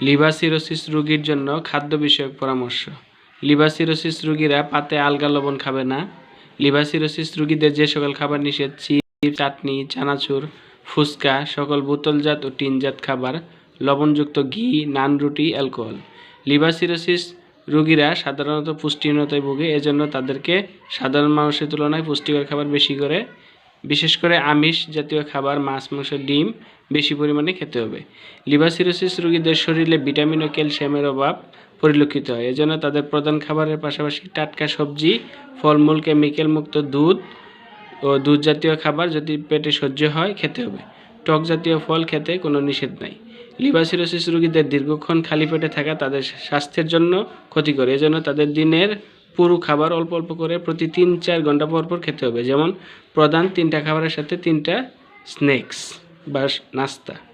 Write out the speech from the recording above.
Liver রোগীর জন্য খাদ্য বিষয়ক পরামর্শ। লিভার সিরোসিস রোগীরা পাতে আলগা লবণ খাবে না। লিভার সিরোসিস রোগীদের যে সকল খাবার নিষেধ চিপস চাটনি, চানাচুর, ফুচকা, সকল বোতলজাত ও টিনজাত খাবার, লবণযুক্ত ঘি, নান, রুটি, অ্যালকোহল। লিভার সিরোসিস রোগীরা সাধারণত পুষ্টিহীনতায় ভোগে, এজন্য তাদেরকে সাধারণ মানুষের তুলনায় পুষ্টিকর খাবার বেশি করে, বিশেষ করে আমিষ জাতীয় খাবার, মাছ, মাংস, ডিম বেশি পরিমাণে খেতে হবে। লিভার সিরোসিস রোগীদের শরীরে ভিটামিন ও ক্যালসিয়ামের অভাব পরিলক্ষিত হয়। এজন্য তাদের প্রধান খাবারের পাশাপাশি টাটকা সবজি, ফলমূল, কেমিক্যাল মুক্ত দুধ ও দুধ জাতীয় খাবার যদি পেটে সহ্য হয়, খেতে হবে। টক জাতীয় ফল খেতে কোনো নিষেধ নাই। লিভার সিরোসিস রোগীদের দীর্ঘক্ষণ খালি পেটে থাকা তাদের স্বাস্থ্যের জন্য ক্ষতিকর। এজন্য তাদের দিনের পুরো খাবার অল্প অল্প করে প্রতি তিন চার ঘণ্টা পর পর খেতে হবে। যেমন, প্রধান তিনটা খাবারের সাথে তিনটা স্ন্যাক্স। বা নাস্তা।